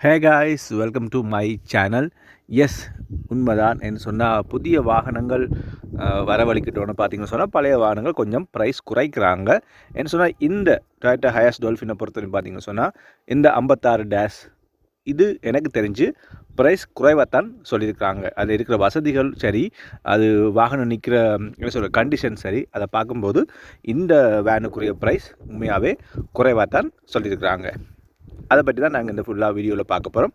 Hey guys welcome to my channel yes உண்மைதான் என்று சொன்னால் புதிய வாகனங்கள் அஹ், வரவழைக்கிட்டோன்னு பார்த்தீங்கன்னு சொன்னால் பழைய வாகனங்கள் கொஞ்சம் ப்ரைஸ் குறைக்கிறாங்க. என்று சொன்னால் இந்த டொயட்டா ஹயஸ் டொல்ஃபினை பொறுத்தவரைக்கும் பார்த்தீங்கன்னு சொன்னால் இந்த ஐம்பத்தாறு டேஷ் இது எனக்கு தெரிஞ்சு ப்ரைஸ் குறைவாகத்தான் சொல்லியிருக்கிறாங்க. அதில் இருக்கிற வசதிகள் சரி அது வாகனம் நிற்கிற என்ன சொல்கிற கண்டிஷன் சரி அதை பார்க்கும்போது இந்த வேனுக்குரிய ப்ரைஸ் உண்மையாகவே குறைவாகத்தான் சொல்லியிருக்கிறாங்க. அதை பற்றி தான் நாங்கள் இந்த ஃபுல்லாக வீடியோவில் பார்க்க போகிறோம்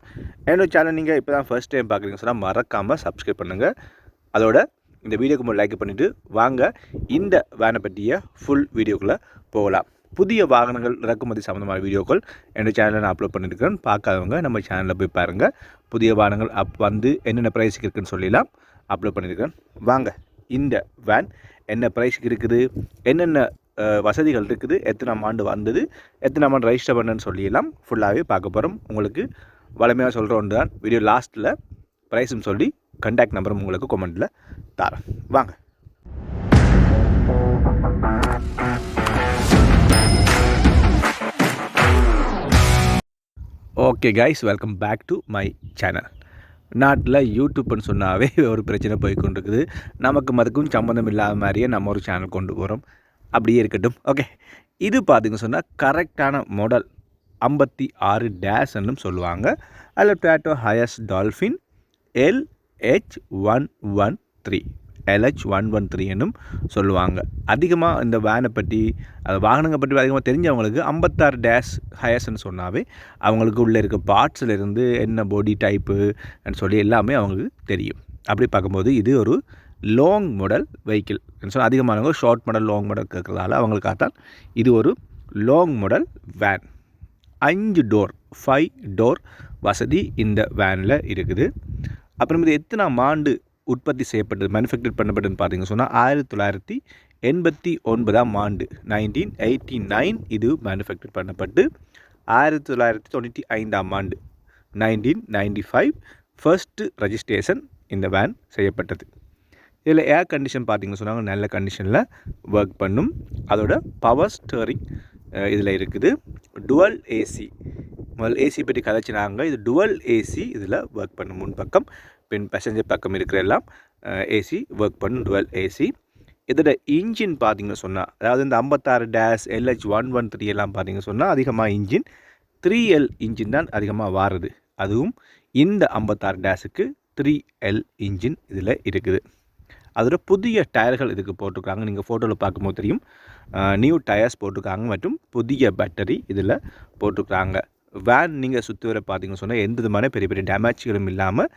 என்னோட சேனல் நீங்கள் இப்போ தான் ஃபர்ஸ்ட் டைம் பார்க்குறீங்க சொன்னால் மறக்காமல் சப்ஸ்கிரைப் பண்ணுங்கள் அதோட இந்த வீடியோக்கு மட்டும் லைக் பண்ணிவிட்டு வாங்க. இந்த வேனை பற்றிய ஃபுல் வீடியோக்குள்ளே போகலாம். புதிய வாகனங்கள் இறக்குமதி சம்மந்தமான வீடியோக்கள் என்னோட சேனலில் நான் அப்லோட் பண்ணியிருக்கிறேன் பார்க்காதவங்க நம்ம சேனலில் போய் பாருங்கள் புதிய வாகனங்கள் அப் வந்து என்னென்ன ப்ரைஸுக்கு இருக்குன்னு சொல்லிடலாம் அப்லோட் பண்ணியிருக்கிறேன் வாங்க இந்த வேன் என்ன ப்ரைஸுக்கு இருக்குது? என்னென்ன வசதிகள் இருக்குது. எத்தனாம் ஆண்டு வந்தது. எத்தனாம் ஆண்டு ரெஜிஸ்டர் பண்ணுன்னு சொல்லிடலாம் ஃபுல்லாகவே பார்க்க போகிறோம் உங்களுக்கு வளமையாக சொல்கிற ஒன்று தான் வீடியோ லாஸ்ட்டில் ப்ரைஸும் சொல்லி கண்டாக்ட் நம்பரும் உங்களுக்கு கொமெண்ட்டில் தரேன் வாங்க. Okay guys welcome back to my channel நாட்டில் யூடியூப்னு சொன்னாவே ஒரு பிரச்சனை போய் கொண்டிருக்குது. நமக்கும் அதுக்கும் சம்மந்தம் இல்லாத மாதிரியே நம்ம ஒரு சேனல் கொண்டு போகிறோம் அப்படியே இருக்கட்டும். ஓகே இது பார்த்திங்க சொன்னால் கரெக்டான மாடல் ஐம்பத்தி ஆறு டேஷ்ன்னு சொல்லுவாங்க. அதில் Toyota Hiace Dolphin LH one one three LH one one three என்னும் சொல்லுவாங்க. அதிகமாக இந்த வேனை பற்றி அது வாகனங்கள் பற்றி அதிகமாக தெரிஞ்சவங்களுக்கு ஐம்பத்தாறு டேஷ் ஹயர்ஸ்னு சொன்னாவே அவங்களுக்கு உள்ளே இருக்க பார்ட்ஸில் இருந்து என்ன பாடி டைப்பு சொல்லி எல்லாமே அவங்களுக்கு தெரியும். அப்படி பார்க்கும்போது இது ஒரு லாங் மாடல் வெஹிக்கிள் சொன்னால் அதிகமானவங்க ஷார்ட் மாடல் லாங் மாடல் கேட்குறதால அவங்களுக்காகத்தான் இது ஒரு லாங் மாடல் வேன் அஞ்சு டோர் ஃபைவ் டோர் வசதி இந்த வேனில் இருக்குது. அப்புறம் இது எத்தனை ஆண்டு உற்பத்தி செய்யப்பட்டது மேனுஃபேக்சர் பண்ணப்பட்டதுன்னு பார்த்தீங்க சொன்னால் ஆயிரத்தி தொள்ளாயிரத்தி எண்பத்தி ஒன்பதாம் ஆண்டு நைன்டீன் எயிட்டி நைன் இது மேனுஃபேக்சர் பண்ணப்பட்டு ஆயிரத்தி தொள்ளாயிரத்தி தொண்ணூற்றி ஐந்தாம் ஆண்டு nineteen ninety five first registration இந்த வேன் செய்யப்பட்டது. இதில் ஏர் கண்டிஷன் பார்த்தீங்கன்னு சொன்னாங்க. நல்ல கண்டிஷனில் ஒர்க் பண்ணும். அதோட பவர் ஸ்டேரிங் இதில் இருக்குது. டுவல் ஏசி முதல் ஏசி பற்றி கதைச்சினாங்க. இது டுவல் ஏசி இதில் ஒர்க் பண்ணும். முன் பக்கம் பின் பேசஞ்சர் பக்கம் இருக்கிற எல்லாம் ஏசி ஒர்க் பண்ணும். டுவல் ஏசி இதோட இன்ஜின் பார்த்தீங்கன்னு சொன்னால் அதாவது இந்த ஐம்பத்தாறு dash LH one one three எல்லாம் பார்த்தீங்கன்னு சொன்னால் அதிகமாக இன்ஜின் த்ரீ எல் இன்ஜின் தான் அதிகமாக வாருது. அதுவும் இந்த ஐம்பத்தாறு டேஷுக்கு த்ரீ எல் இன்ஜின் இதில் இருக்குது. அதோட புதிய டயர்கள் இதுக்கு போட்டிருக்காங்க. நீங்கள் ஃபோட்டோவில் பார்க்கும்போது தெரியும். நியூ டயர்ஸ் போட்டிருக்காங்க மற்றும் புதிய பேட்டரி இதில் போட்டிருக்காங்க. வேன் நீங்கள் சுற்றி வர பார்த்தீங்கன்னு சொன்னால் எந்த விதமான பெரிய பெரிய டேமேஜ்களும் இல்லாமல்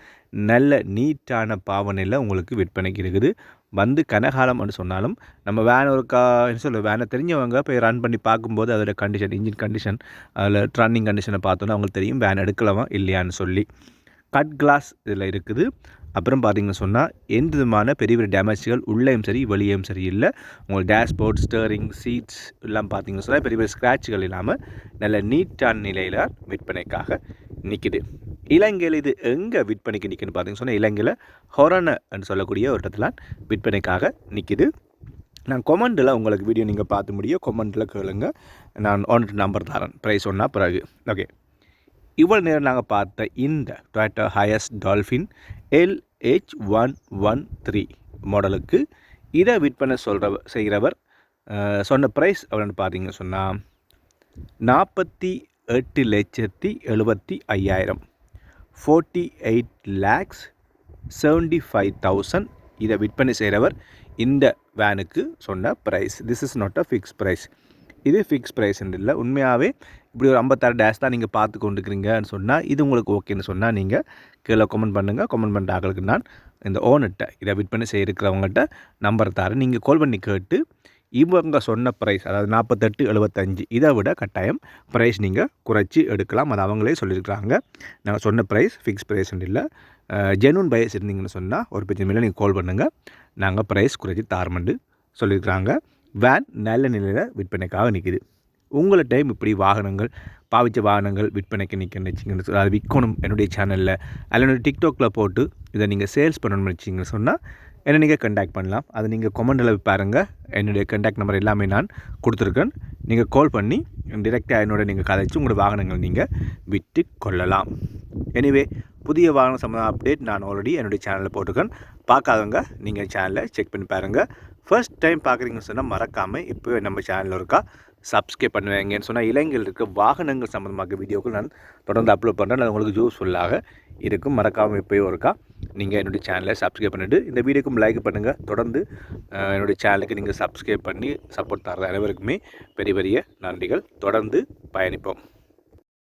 நல்ல நீட்டான பாவனையில் உங்களுக்கு விற்பனைக்கு இருக்குது. வந்து கனகாலம்னு சொன்னாலும் நம்ம வேன் ஒரு கா என்ன சொல்ல வேனை தெரிஞ்சவங்க போய் ரன் பண்ணி பார்க்கும்போது அதோட கண்டிஷன் இன்ஜின் கண்டிஷன் அதில் ரன்னிங் கண்டிஷனை பார்த்தோன்னா அவங்களுக்கு தெரியும். வேன் எடுக்கலாமா இல்லையான்னு சொல்லி. கட் கிளாஸ் இதில் இருக்குது. அப்புறம் பார்த்தீங்கன்னு சொன்னால் எந்த விதமான பெரிய பெரிய டேமேஜ்கள் உள்ளேயும் சரி வெளியேயும் சரி இல்லை. உங்கள் டேஷ்போர்ட் ஸ்டேரிங் சீட்ஸ் எல்லாம் பார்த்தீங்கன்னு சொன்னால் பெரிய பெரிய ஸ்க்ராட்சுகள் இல்லாமல் நல்ல நீட்டான நிலையில் விற்பனைக்காக நிற்கிது இலங்கையில் இது எங்கே விற்பனைக்கு நிற்குன்னு பார்த்தீங்கன்னு சொன்னால் இலங்கையில் ஹொரனன்னு சொல்லக்கூடிய ஒரு இடத்துல விற்பனைக்காக நிற்கிது நான் கொமெண்டில் உங்களுக்கு வீடியோ நீங்கள் பார்த்து முடியும் கொமெண்டில் கேளுங்க. நான் ஒன் நம்பர் தரேன். ப்ரைஸ் ஒன்றா பிறகு. ஓகே இவ்வளோ நேரம் நாங்கள் பார்த்த இந்த Toyota Hiace Dolphin LH one one three மாடலுக்கு இதை விற்பனை சொல்கிற செய்கிறவர் சொன்ன ப்ரைஸ் எவ்வளோன்னு பார்த்தீங்க சொன்னால் நாற்பத்தி எட்டு லட்சத்தி எழுபத்தி ஐயாயிரம். Forty eight lakhs seventy five thousand இதை விற்பனை செய்கிறவர் இந்த வேனுக்கு சொன்ன price this is not a fix price இது ஃபிக்ஸ் ப்ரைஸ் இல்லை. உண்மையாகவே இப்படி ஒரு ஐம்பத்தாறு டேஷ் தான் நீங்கள் பார்த்து கொண்டுக்கிறீங்கன்னு சொன்னால் இது உங்களுக்கு ஓகேன்னு சொன்னால் நீங்கள் கீழே கமெண்ட் பண்ணுங்கள் கமெண்ட் பண்ணுற ஆக்களுக்கு நான் இந்த ஓனர்கிட்ட இதை விற்பனை செய்யிருக்கிறவங்ககிட்ட நம்பர் தரேன். நீங்கள் கால் பண்ணி கேட்டு இவங்க சொன்ன ப்ரைஸ் அதாவது நாற்பத்தெட்டு எழுபத்தஞ்சு இதை விட கட்டாயம் ப்ரைஸ் நீங்கள் குறைச்சி எடுக்கலாம். அது அவங்களே சொல்லியிருக்கிறாங்க. நாங்கள் சொன்ன ப்ரைஸ் ஃபிக்ஸ் ப்ரைஸ்ன்னு இல்லை ஜெனூன் பயஸ் இருந்தீங்கன்னு சொன்னால் ஒரு பிரச்சனை இல்லை நீங்கள் கால் பண்ணுங்கள் நாங்கள் ப்ரைஸ் குறைச்சி தாரமண்டு சொல்லியிருக்கிறாங்க. வேன் நல்ல நிலையில் விற்பனைக்காக நிற்கிது உங்களை டைம் இப்படி வாகனங்கள் பாவிச்ச வாகனங்கள் விற்பனைக்கு நிற்கணும்னு வச்சிங்கன்னு அது விற்கணும் என்னுடைய சேனலில் அதில் என்னுடைய டிக்டாக்ல போட்டு இதை நீங்கள் சேல்ஸ் பண்ணணும்னு வச்சிங்கன்னு சொன்னால் என்னை நீங்கள் கண்டாக்ட் பண்ணலாம். அதை நீங்கள் கொமெண்டில் பாருங்கள் என்னுடைய கண்டாக்ட் நம்பர் எல்லாமே நான் கொடுத்துருக்கேன். நீங்கள் கால் பண்ணி டிரெக்டாக என்னோட நீங்கள் கதைச்சு உங்களோட வாகனங்கள் நீங்கள் விட்டு கொள்ளலாம். எனிவே புதிய வாகன சம்மந்த அப்டேட் நான் ஆல்ரெடி என்னுடைய சேனலில் போட்டிருக்கேன். பார்க்காதவங்க நீங்கள் சேனலை செக் பண்ணி பாருங்கள் ஃபர்ஸ்ட் டைம் பார்க்குறீங்கன்னு சொன்னால் மறக்காமல் இப்போவே நம்ம சேனலில் இருக்கா? சப்ஸ்கிரைப் பண்ணுவேங்கன்னு சொன்னால் இளைஞர்களுக்கு வாகனங்கள் சம்மந்தமாக வீடியோக்கள் நான் தொடர்ந்து அப்லோட் பண்ணுறேன் அது உங்களுக்கு யூஸ்ஃபுல்லாக இருக்கும். மறக்காமல் இப்போயும் இருக்கா நீங்கள் என்னுடைய சேனலை சப்ஸ்கிரைப் பண்ணிவிட்டு இந்த வீடியோக்கும் லைக் பண்ணுங்கள் தொடர்ந்து என்னுடைய சேனலுக்கு நீங்கள் சப்ஸ்கிரைப் பண்ணி சப்போர்ட் தர அனைவருக்குமே பெரிய பெரிய நன்றிகள். தொடர்ந்து பயணிப்போம்.